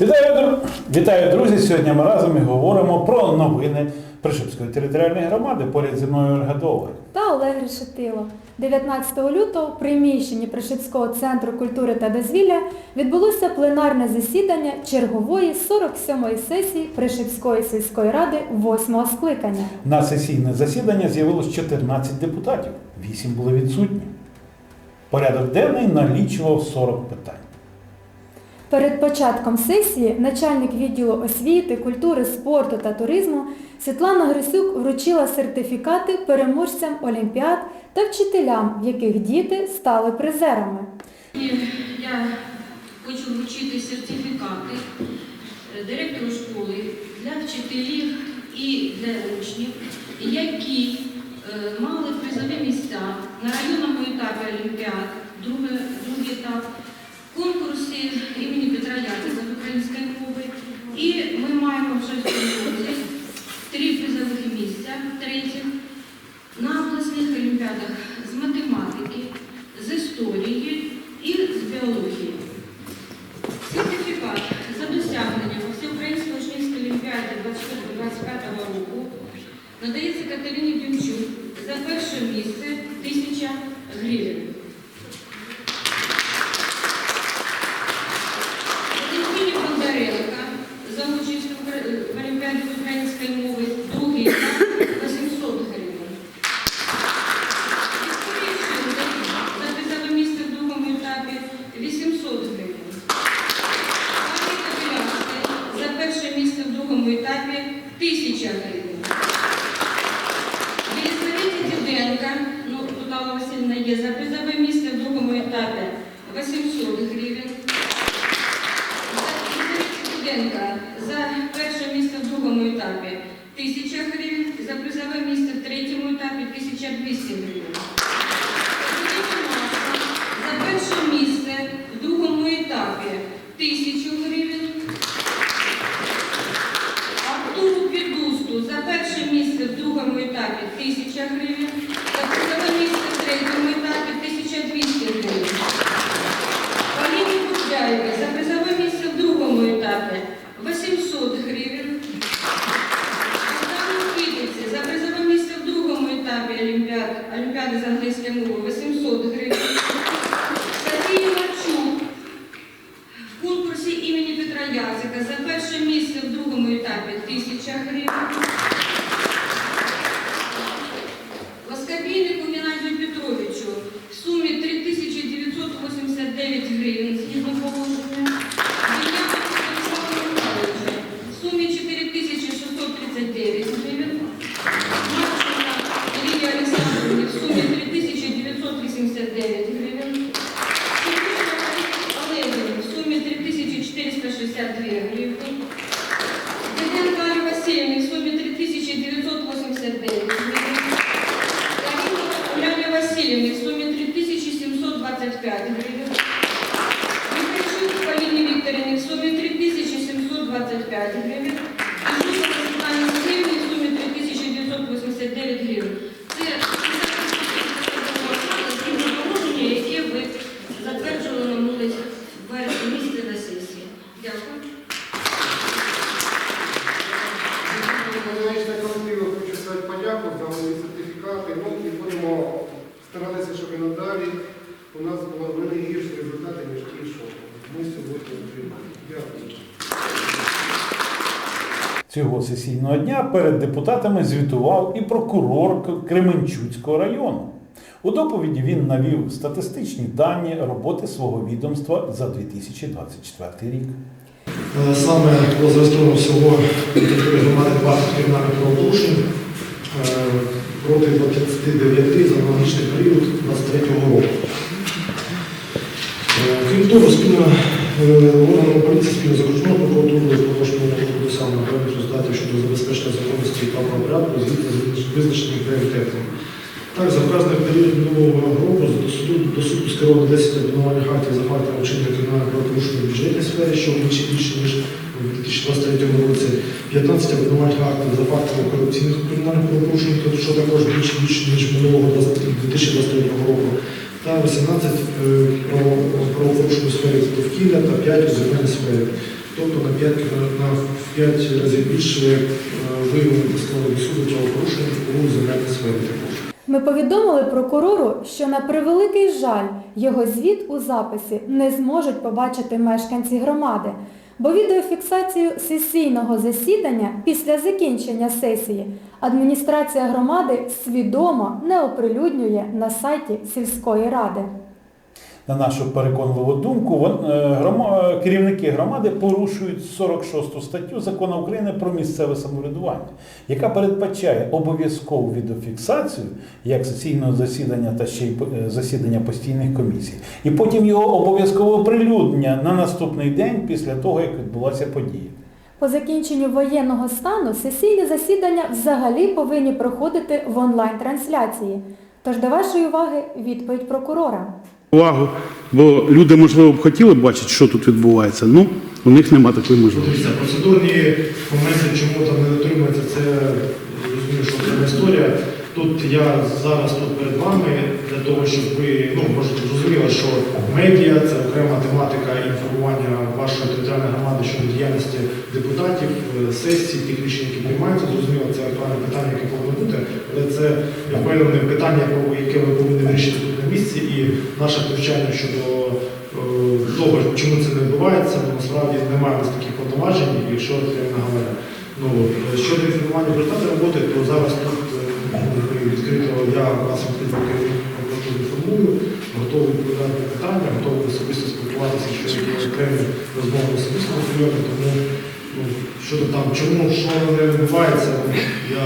Вітаю, Вітаю, друзі! Сьогодні ми разом і говоримо про новини Пришипської територіальної громади поряд зі мною Ольга та Олег Решетило. 19 лютого в приміщенні Пришипського центру культури та дозвілля відбулося пленарне засідання чергової 47-ї сесії Пришипської сільської ради 8-го скликання. На сесійне засідання з'явилось 14 депутатів, 8 були відсутні. Порядок денний налічував 40 питань. Перед початком сесії начальник відділу освіти, культури, спорту та туризму Світлана Грисюк вручила сертифікати переможцям олімпіад та вчителям, в яких діти стали призерами. Я хочу вручити сертифікати директору школи для вчителів і для учнів, які е, мали призові місця на районному етапі Олімпіад, другий, другий етап, мови. І ми маємо вже в цьому році три призових місця, третіх, на обласних олімпіадах з математики, з історії і з біології. Сертифікат за досягнення у Всеукраїнській учнівській олімпіаді 24-25 року надається Катерині Дімчук за перше місце 1000 гривень. Валентині Бондаренко за участь в Укра- в Олімпіаді з української мови другий етап 800 гривень. Вікторії Шилдер за призове місце в другому етапі 800 гривень. Маріка Білявська за перше місце в другому етапі 1000 гривень. Єлизавета Діденка, ну тут Алла Васильівна є, за призове місце в другому етапі 800 гривень. Діденка за перше місце в другому етапі 1000 гривень, за призове місце в третьому етапі 1200 гривень. За перше місце в другому етапі 1000 гривень. Артуру Підусту за перше місце в другому етапі 1000 гривень, за призове місце в третьому етапі 1200 гривень. Поліні Кузяєві за призове місце в другому етапі 800 гривень. Богдану Китиці за призове місце в Олімпіади, Олімпіади з англійської мови 800 гривень. Софії Марчук в конкурсі імені Петра Яцика за перше місце в другому етапі 1000 гривень. Воскобійнику Геннадію Петровичу в сумі 3989 гривень згідно положення. Дем'яну Станіславу Михайловичу в сумі 4639 гривень. Марченка Ірині Олександровні в сумі 3989 гривень. Олегів в сумі 3462 гривні. Дяденко Арі Васильівні в сумі 3989 гривень. Каріна Уляні Васильівні в сумі 3725 гривень. Михайчук Поліні Вікторівні в сумі 3725 гривень. І Жукова Світлані Сергіївні в сумі 3989 гривень. Це положення, яке ви затверджували на минулий вересні місяці на сесії. Дякую. Економічна колективу хочу сказати подяку за нові сертифікати. Ну і будемо старатися, щоб і надалі у нас були не гірші результати, ніж ті, що ми сьогодні отримали. Дякую. Цього сесійного дня перед депутатами звітував і прокурор Кременчуцького району. У доповіді він навів статистичні дані роботи свого відомства за 2024 рік. Е, Саме було зареєстровано всього громади 20 кримінальних правопорушень е, проти 29 за аналогічний період 23 року. Е, Крім того, спільно органами поліції спільно з окружною прокуратурою продовжуємо роботу саме певних результатів щодо забезпечення законності та правопорядку згідно з визначеними пріоритетами. Так, за вказаний період минулого року до суду, до суду скеровано 10 обвинувальних актів за фактами вчинення кримінального правопорушення в бюджетній сфері, що вдвічі більше, ніж у 2023 році, 15 обвинувальних актів за фактами корупційних кримінальних правопорушень, тобто, що також більше, більше ніж минулого 2023 року, та 18 е, право- правопорушень у сфері довкілля та 5 у земельній сфері. тобто на 5, на 5 разів більше е, виявлено постановою суду правопорушень у земельній сфері також. Ми повідомили прокурору, що на превеликий жаль його звіт у записі не зможуть побачити мешканці громади, бо відеофіксацію сесійного засідання після закінчення сесії адміністрація громади свідомо не оприлюднює на сайті сільської ради. На нашу переконливу думку, е, грома- керівники громади порушують 46 статтю закону України про місцеве самоврядування, яка передбачає обов'язкову відеофіксацію як сесійного засідання та ще й е, засідання постійних комісій, і потім його обов'язкове оприлюднення на наступний день після того, як відбулася подія. По закінченню воєнного стану сесійні засідання взагалі повинні проходити в онлайн-трансляції. Тож до вашої уваги відповідь прокурора. увагу, бо люди, можливо, б хотіли б бачити, що тут відбувається. Ну, у них немає такої можливості. Дивіться, процедурні моменти, чому там не дотримується, це розумію, що це історія. Тут я зараз тут перед вами для того, щоб ви ну може зрозуміли, що медіа це окрема тематика інформування вашої територіальної громади щодо діяльності депутатів, е, сесій, тих рішень, які приймаються. Зрозуміло, це актуальне питання, яке повинно бути, але це я питання, яке ви повинні вирішити тут на місці, і наше втручання щодо е, того, чому це не відбувається, бо насправді немає у нас таких повноважень, якщо Катерина говорить. Ну, щодо інформування результати роботи, то зараз тут е, відкрито я вас інформую, готовий відповідати на питання, готовий особисто спілкуватися, що окремі розмови особисто прийомі, тому ну, щодо там, чому що не відбувається, ну, я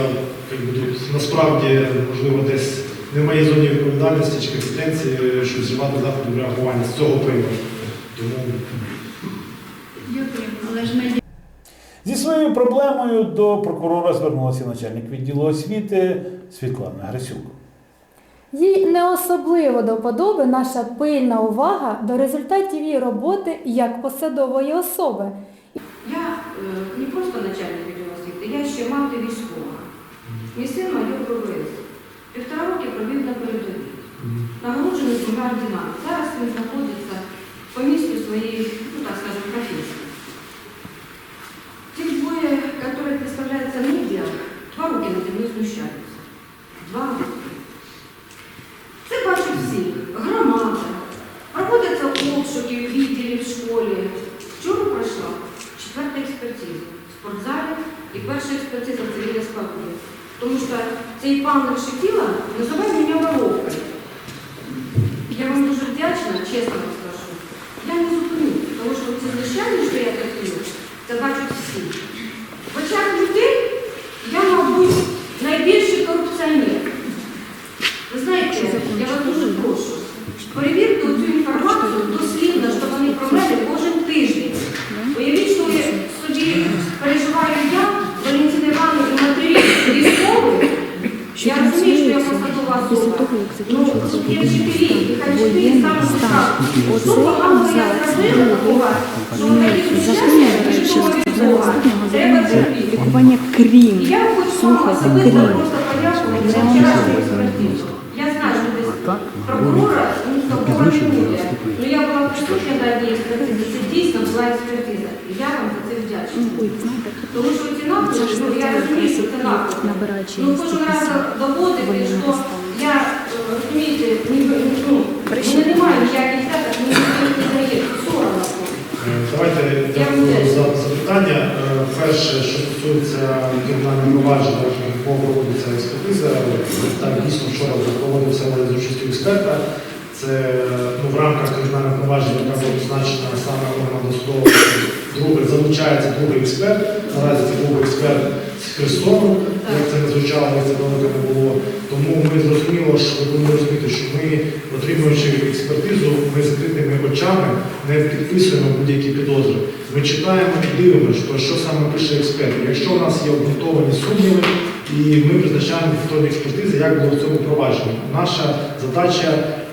якби, тут насправді можливо десь не в моїй зоні відповідальності чи компетенції, щоб зживати заходи реагування з цього приводу. Тому Дякую, але ж медіа. Зі своєю проблемою до прокурора звернулася начальник відділу освіти Світлана Грисюк. Їй не особливо до вподоби наша пильна увага до результатів її роботи як посадової особи. Я е, не просто начальник відділу освіти, я ще мати військова. Мій син майор ПВС. Півтора роки провів на передовій. Нагороджений двома орденами. Зараз він знаходиться по місту своєї, ну так скажем, професії. Ті двоє, які представляються медіа, два роки над мною знущаються. Два роки. Це бачать всі. Громада. Проводяться обшуки в відділі в школі. Вчора пройшла четверта експертиза в спортзалі і перша експертиза в цивільній спокою. Тому що цей пан Решетіла називає мене воровкою. Я вам дуже вдячна, чесно вам скажу. Я не зупиню, тому що це знущання, що я терплю, це бачать всі. В очах людей я, мабуть, найбільший корупціонер. Ви знаєте, я вас дуже прошу, перевірте цю інформацію дослідно, щоб вони про мене кожен тиждень. Уявіть, що ви в суді переживаю я, Валентина Івановна і матері військових. Я розумію, що я посадова особа. Ну, тут є вчителі, і хай вчителі саме скажуть, що поганого я зробила у вас, що ви такі нещасні, військового військова. Треба терпіти. Лікування І крім. я хочу вам Слухайте, особисто просто подякувати за вчорашню експертизу. Я знаю, що десь прокурора ну. Ну я була присутня на одній експертизі, це дійсно була експертиза. І я вам за це вдячна. Тому що ці ну я розумію, що це. Ну кожен раз доводити, що я, е, розумієте, ніби, ну, мене немає ніяких взяток, мені не дає, соромно. Е, Давайте дякую за запитання. Е, Перше, що стосується кримінального провадження, якого проводиться експертиза, так дійсно вчора проводився за участю експерта. Це ну, в рамках кримінального провадження, яка була позначена саме органом досудового, залучається другий експерт. Наразі це був експерт з Херсону, як це не звучало, як це далеко не було. Тому ми зрозуміло, що ви повинні розуміти, що ми, отримуючи експертизу, ми з закритими очами не підписуємо будь-які підозри. Ми читаємо і дивимося, що саме пише експерт. Якщо у нас є обґрунтовані сумніви, і ми призначаємо повторні експертизи, як було в цьому провадженні. Наша задача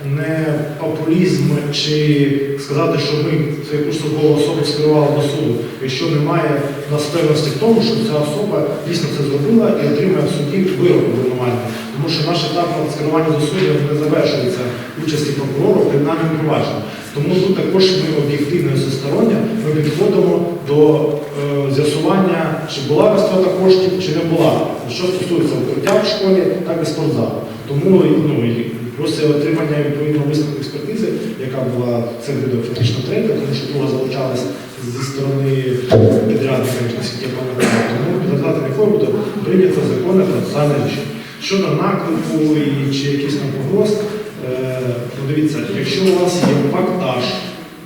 не популізм чи сказати, що ми цю якусь особу скерували до суду, якщо немає нас певності в тому, що ця особа дійсно це зробила і отримає в суді вирок обвинувальний. Тому що наш етап скерування до суду не завершується участі прокурора в кримінальному провадженні. Тому тут також ми об'єктивно і всесторонньо ми підходимо до е, з'ясування, чи була розтрата коштів, чи не була. Що стосується укриття в школі, так і спортзалу. Тому ну, просто отримання відповідного висновку експертизи, яка була це буде фактично третя, тому що друга залучалась зі сторони підрядника, наскільки я пам'ятаю. Тому в результаті буде прийнято законне процесуальне рішення. Щодо наклику чи якісь там погроз, е, ну якщо у вас є фактаж,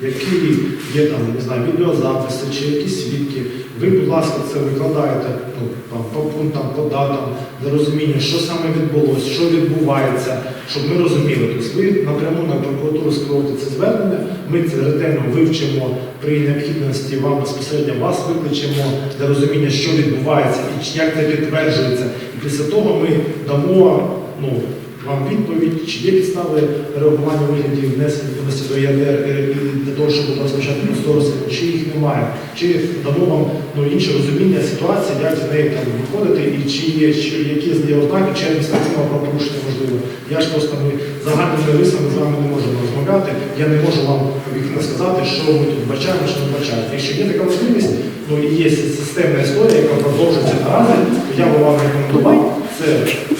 який є там, не знаю, відеозаписи чи якісь свідки, ви, будь ласка, це викладаєте ну, там, по пунктам, по датам, для розуміння, що саме відбулося, що відбувається, щоб ми розуміли. Тобто ви напряму на прокуратуру скеруєте це звернення, ми це ретельно вивчимо при необхідності вам безпосередньо вас викличемо для розуміння, що відбувається і як це підтверджується. І після того ми дамо ну, вам відповідь, чи є підстави реагування вигляді внесення до ЄРДР е, для того, щоб розпочати просторство, чи їх немає, чи дамо вам ну, інше розуміння ситуації, як з неї там виходити, і чи є чи, які є ознаки, чи адміністративного правопорушення можливо. Я ж просто ми загальними рисами з вами не можемо розмовляти. Я не можу вам об'єктивно сказати, що ми тут бачаємо, що не бачаємо. Якщо є така можливість, ну і є системна історія, яка продовжується наразі, то я би вам рекомендував це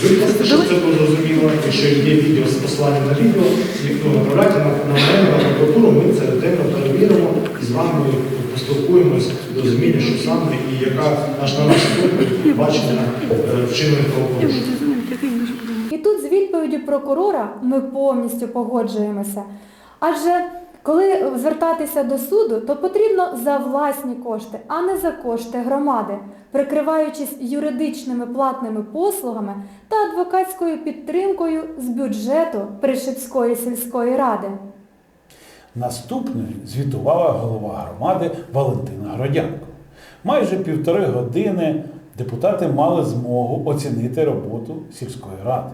викласти, щоб це було зрозуміло. Якщо є відео з посиланням на відео, ну, направляйте на, на прокуратуру, ми це ретельно перевіримо і з вами поспілкуємось до що саме і яка наш на наш бачення е, вчинених правопорушень. І тут з відповіддю прокурора ми повністю погоджуємося. Адже коли звертатися до суду, то потрібно за власні кошти, а не за кошти громади, прикриваючись юридичними платними послугами та адвокатською підтримкою з бюджету Пришипської сільської ради. Наступною звітувала голова громади Валентина Гродянко. Майже півтори години депутати мали змогу оцінити роботу сільської ради.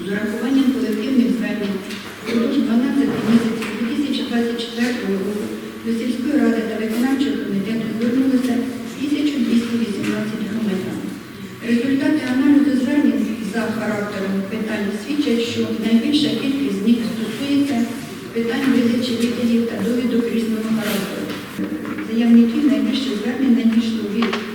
з урахуванням колективних звернень впродовж 12 місяців 2024 року до сільської ради та виконавчого комітету звернулося 1218 громадян. Результати аналізу звернень за характером питань свідчать, що найбільша кількість з них стосується питань видачі відділів та довідок різного характеру. Заявників найбільше звернень надійшло від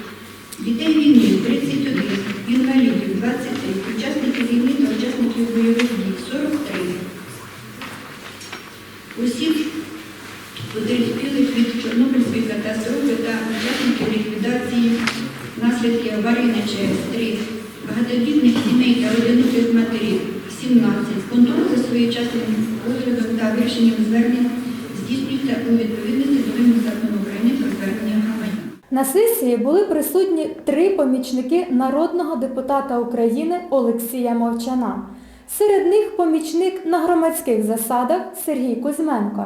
На сесії були присутні три помічники народного депутата України Олексія Мовчана. Серед них помічник на громадських засадах Сергій Кузьменко.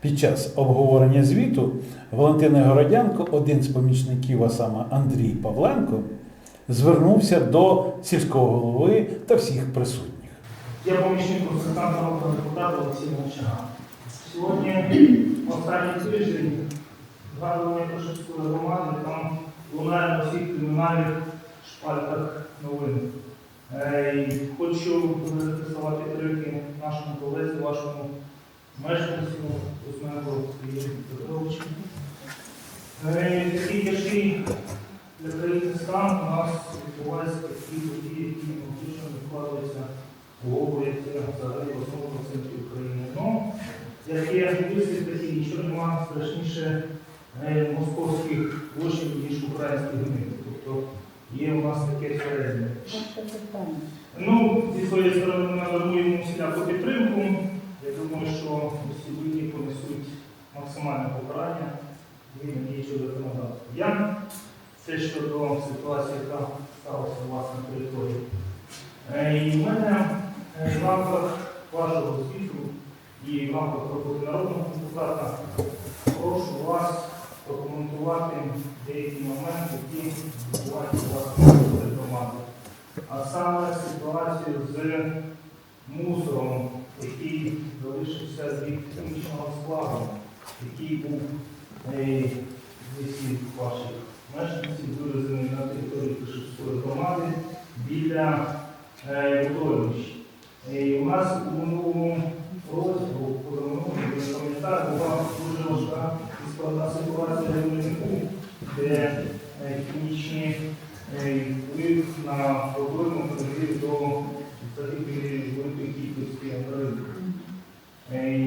Під час обговорення звіту Валентини Городянко, один з помічників, а саме Андрій Павленко, звернувся до сільського голови та всіх присутніх. Я помічник консультанта народного депутата Олексія Мовчана. Сьогодні останній тиждень згадування Прошевської громади там лунає на всіх кримінальних шпальтах новин. Е, Хочу виразити підтримки нашому колезі, вашому мешканцю Кузьменко Ігорю Петровичу. Е, Такий тяжкий для країни стан у нас відбуваються такі події, які фактично вкладаються в це взагалі в основному центрі України. Ну, як є вислів такий, нічого немає страшніше е, московських злочинів, ніж українських гнив. Тобто є у нас таке середнє. Ну, зі своєї сторони ми надаємо всіляку підтримку. Я думаю, що усі винні понесуть максимальне покарання згідно діючого законодавства. Я це щодо ситуації, яка сталася у вас на території. Е, І в мене е, в рамках вашого звіту і в рамках роботи народного депутата прошу вас прокоментувати деякі моменти, які відбуваються у вас території громади. А саме ситуацію з мусором, який залишився від хімічного складу, який був е, слів ваших мешканців вивезений на територію Кишівської громади біля е, у нас у минулому році, складна ситуація в Лимнику, де е, хімічні е, вплив на водойму привів до загибелі великої кількості риб. Е,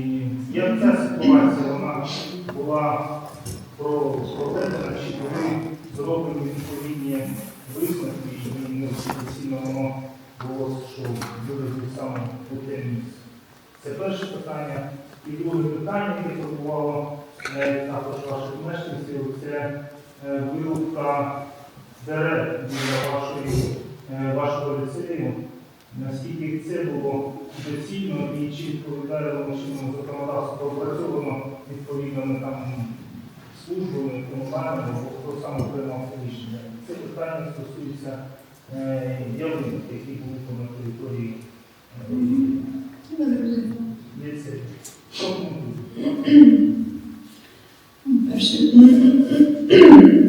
Як ця ситуація вона була про проведена, чи були зроблені відповідні висновки, і не офіційно воно було, що виразить саме місце. Це перше питання. І друге питання, яке турбувало е, також ваших мешканців, це е, вирубка дерев біля вашої, е, вашого ліцею. Наскільки це було доцільно і чи відповідає чинному законодавству опрацьовано відповідними там службами, комунальними, або хто саме приймав це рішення. Це питання стосується е, ялинок, які були на території е, ліцею. you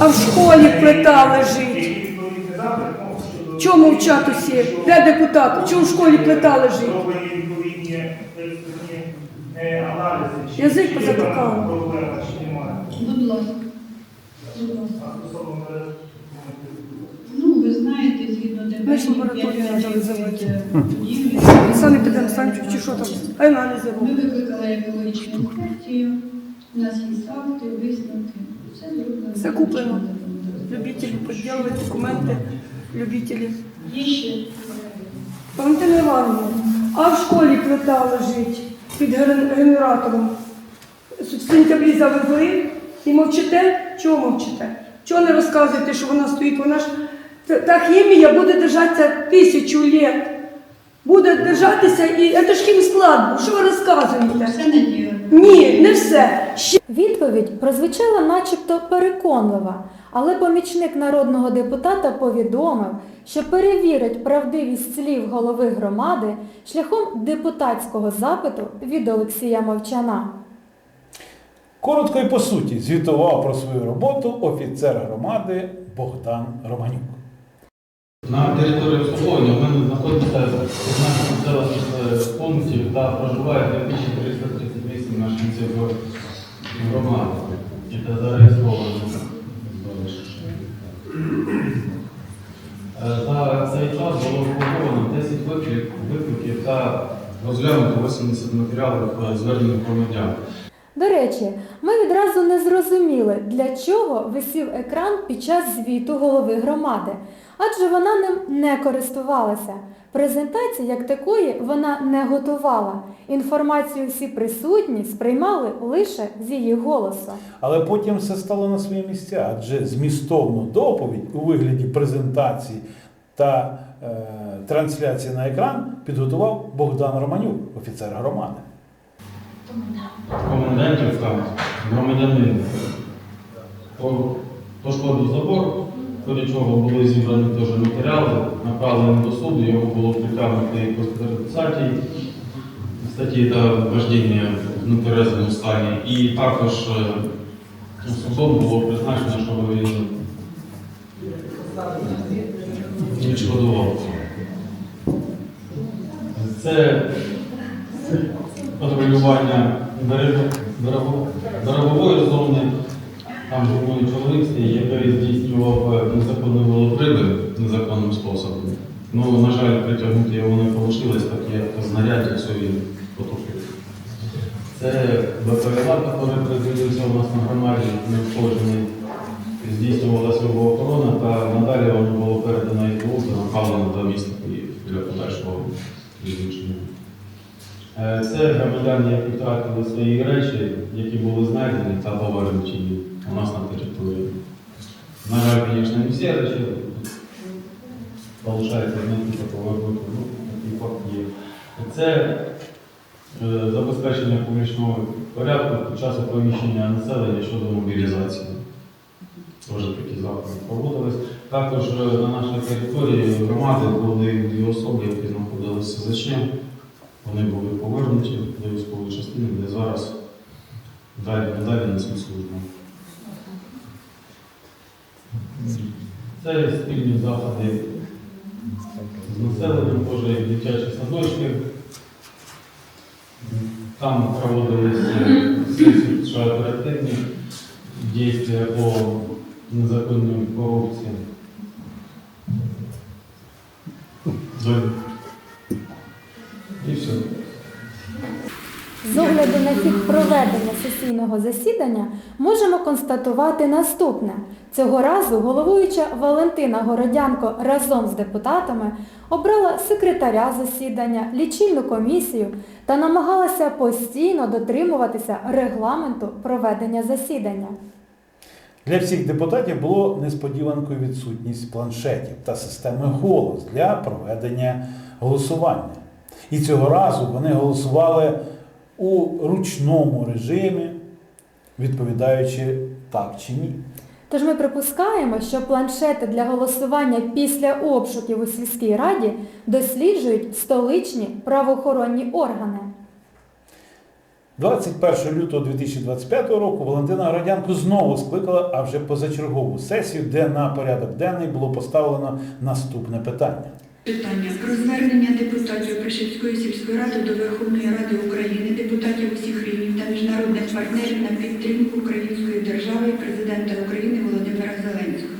А в школі плита лежить. Чому мовчать усі? Де депутат? Чому в школі плита лежить? Язик немає. Будь ласка. Ну, ви знаєте, згідно Ми ж лабораторію разів заводити. Сані підемо Санчук чи що там? Аналізи Ми викликали екологічну інспекцію, у нас є акти, висновки, все зроблено. Все куплено. Любителі підділувати документи, любителі. Є ще Валентина Івановна, а в школі плита лежить під генератором. Сентябрі завезли і мовчите? Чого мовчите? Чого не розказуєте, що вона стоїть? Вона ж та, та хімія буде держатися тисячу літ. Буде держатися і це ж хімсклад. Що ви розказуєте? все надія. Ні, не все. Ще Відповідь прозвучала начебто переконлива, але помічник народного депутата повідомив, що перевірить правдивість слів голови громади шляхом депутатського запиту від Олексія Мовчана. Коротко і по суті звітував про свою роботу офіцер громади Богдан Романюк. На території обслуговування в знаходиться 15 населених е, пунктів та проживає 2338 мешканців громади, яка зареєстрована. Е, За цей час було враховано 10 виклик- викликів та розглянуто 80 матеріалів е, звернень громадян. До речі, ми відразу не зрозуміли, для чого висів екран під час звіту голови громади, адже вона ним не користувалася. Презентації як такої вона не готувала. Інформацію всі присутні сприймали лише з її голосу. Але потім все стало на свої місця, адже змістовну доповідь у вигляді презентації та е, трансляції на екран підготував Богдан Романюк, офіцер громади. комендантів громадянин по- пошкодив забор, ході чого були зібрані теж матеріали, направлені до суду, його було притягнути по 130 статті та вождіння в нетверезому стані. І також е, судом було призначено, що він відшкодував. Це патрулювання берегової зони, Там був чоловік, який здійснював е, незаконний велопривід незаконним способом. Ну, на жаль, притягнути його не вийшло, так як знаряддя все він потопив. Це БПЛА, який приземлився у нас на громаді, не неушкоджений. Здійснювалася його охорона, та надалі воно було передано ІТУ та направлено до міста для подальшого відлучення. Е, Це громадяни, які втратили свої речі, які були знайдені та повернуті у нас на території. На жаль, звісно, не всі речі залишається знайти та повернути. Ну, такий факт є. Це е, забезпечення публічного порядку під час оповіщення населення щодо мобілізації. Теж такі заходи проводились. Також е, на нашій території громади були дві особи, які знаходилися в СЗЧ. Вони були повернуті до військової частини, де зараз далі, далі несуть службу. Це спільні заходи з населенням, теж і дитячі садочки. Там проводилися всі оперативні дії по незаконній корупції. Огляду проведення сесійного засідання можемо констатувати наступне. Цього разу головуюча Валентина Городянко разом з депутатами обрала секретаря засідання, лічильну комісію та намагалася постійно дотримуватися регламенту проведення засідання. Для всіх депутатів було несподіванкою відсутність планшетів та системи голос для проведення голосування. І цього разу вони голосували у ручному режимі, відповідаючи так чи ні. Тож ми припускаємо, що планшети для голосування після обшуків у сільській раді досліджують столичні правоохоронні органи. 21 лютого 2025 року Валентина Городянко знову скликала, а вже позачергову сесію, де на порядок денний було поставлено наступне питання. Питання про звернення депутатів Прешівської сільської ради до Верховної Ради України, депутатів усіх рівнів та міжнародних партнерів на підтримку української держави і президента України Володимира Зеленського.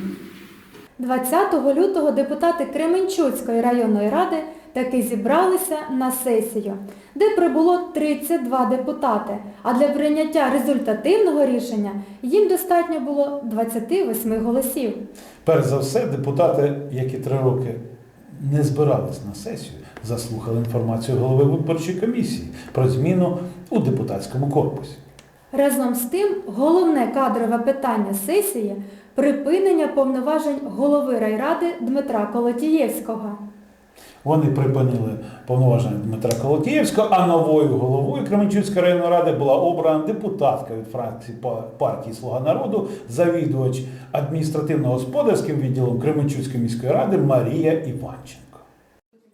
20 лютого депутати Кременчуцької районної ради таки зібралися на сесію, де прибуло 32 депутати, а для прийняття результативного рішення їм достатньо було 28 голосів. Перш за все, депутати, які три роки не збирались на сесію, заслухали інформацію голови виборчої комісії про зміну у депутатському корпусі. Разом з тим, головне кадрове питання сесії припинення повноважень голови райради Дмитра Колотієвського. Вони припинили повноваження Дмитра Колотієвського, а новою головою Кременчуцької районної ради була обрана депутатка від фракції партії Слуга народу, завідувач адміністративно-господарським відділом Кременчуцької міської ради Марія Іванченко.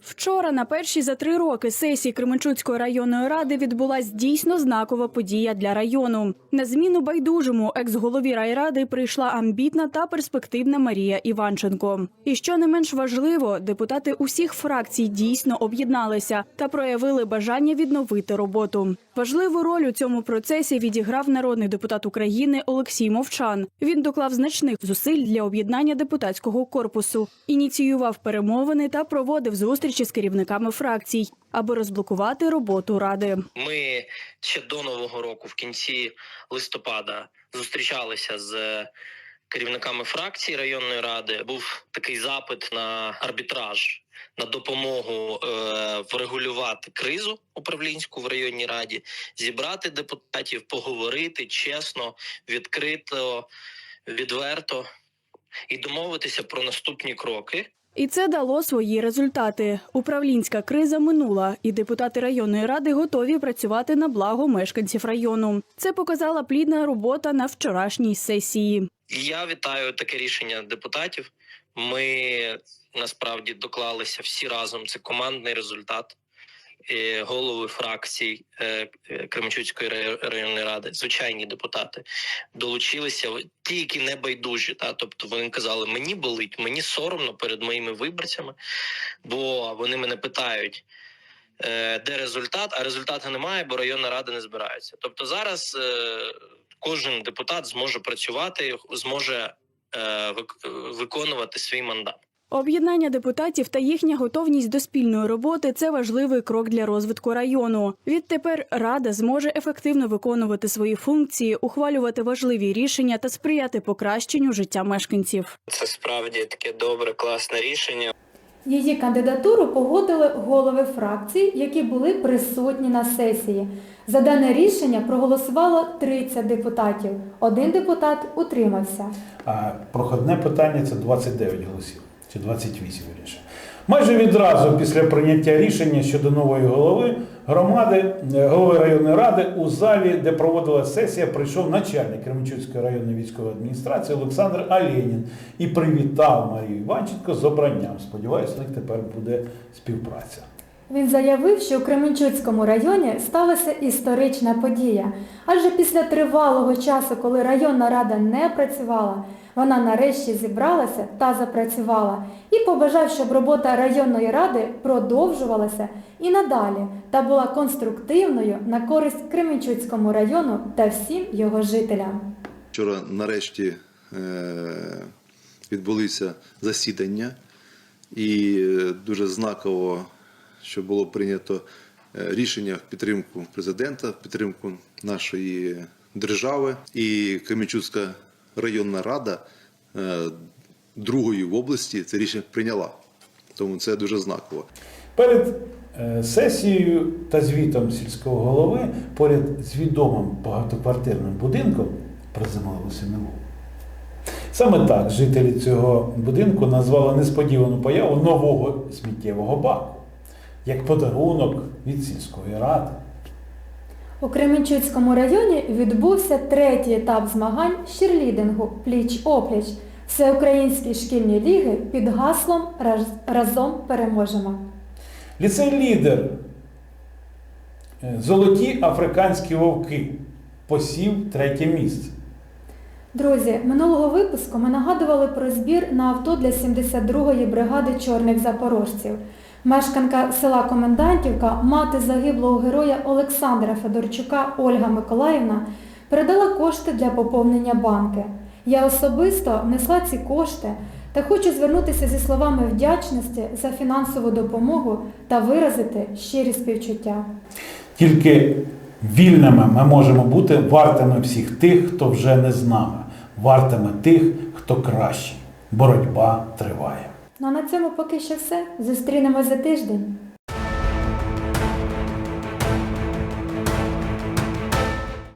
Вчора на першій за три роки сесії Кременчуцької районної ради відбулась дійсно знакова подія для району. На зміну байдужому екс-голові райради прийшла амбітна та перспективна Марія Іванченко. І що не менш важливо, депутати усіх фракцій дійсно об'єдналися та проявили бажання відновити роботу. Важливу роль у цьому процесі відіграв народний депутат України Олексій Мовчан. Він доклав значних зусиль для об'єднання депутатського корпусу, ініціював перемовини та проводив зустрічі з керівниками фракцій, аби розблокувати роботу ради. Ми ще до нового року, в кінці листопада, зустрічалися з керівниками фракції районної ради. Був такий запит на арбітраж, на допомогу е, врегулювати кризу управлінську в районній раді, зібрати депутатів, поговорити чесно, відкрито, відверто і домовитися про наступні кроки. І це дало свої результати. Управлінська криза минула, і депутати районної ради готові працювати на благо мешканців району. Це показала плідна робота на вчорашній сесії. Я вітаю таке рішення депутатів. Ми насправді доклалися всі разом. Це командний результат. Е, Голови фракцій е, е, Кременчуцької рай- районної ради, звичайні депутати, долучилися ті, які не байдужі. Та тобто вони казали, мені болить, мені соромно перед моїми виборцями, бо вони мене питають. Де результат? А результату немає, бо районна рада не збирається. Тобто зараз е, кожен депутат зможе працювати, зможе е, виконувати свій мандат. Об'єднання депутатів та їхня готовність до спільної роботи це важливий крок для розвитку району. Відтепер рада зможе ефективно виконувати свої функції, ухвалювати важливі рішення та сприяти покращенню життя мешканців. Це справді таке добре, класне рішення. Її кандидатуру погодили голови фракцій, які були присутні на сесії. За дане рішення проголосувало 30 депутатів. Один депутат утримався. А проходне питання це 29 голосів, чи 28 вірніше. Майже відразу після прийняття рішення щодо нової голови громади, е, голови районної ради у залі, де проводилася сесія, прийшов начальник Кременчуцької районної військової адміністрації Олександр Аленін і привітав Марію Іванченко з обранням. Сподіваюся, у них тепер буде співпраця. Він заявив, що у Кременчуцькому районі сталася історична подія. Адже після тривалого часу, коли районна рада не працювала, вона нарешті зібралася та запрацювала і побажав, щоб робота районної ради продовжувалася і надалі та була конструктивною на користь Кременчуцькому району та всім його жителям. Вчора нарешті е, відбулися засідання, і е, дуже знаково, що було прийнято е, рішення в підтримку президента, в підтримку нашої держави. І Кременчуцька районна рада е, другої в області це рішення прийняла. Тому це дуже знаково. Перед е, сесією та звітом сільського голови поряд з відомим багатоквартирним будинком приземлилося НЛО. Саме так жителі цього будинку назвали несподівану появу нового сміттєвого баку як подарунок від сільської ради. У Кременчуцькому районі відбувся третій етап змагань з черлідингу пліч-опліч Всеукраїнські шкільні ліги під гаслом Разом переможемо. Ліцей лідер Золоті африканські вовки посів третє місце. Друзі, минулого випуску ми нагадували про збір на авто для 72-ї бригади чорних запорожців. Мешканка села Комендантівка, мати загиблого героя Олександра Федорчука Ольга Миколаївна передала кошти для поповнення банки. Я особисто внесла ці кошти та хочу звернутися зі словами вдячності за фінансову допомогу та виразити щирі співчуття. Тільки вільними ми можемо бути вартими всіх тих, хто вже не з нами, вартими тих, хто кращий. Боротьба триває. Ну а на цьому поки що все. Зустрінемось за тиждень.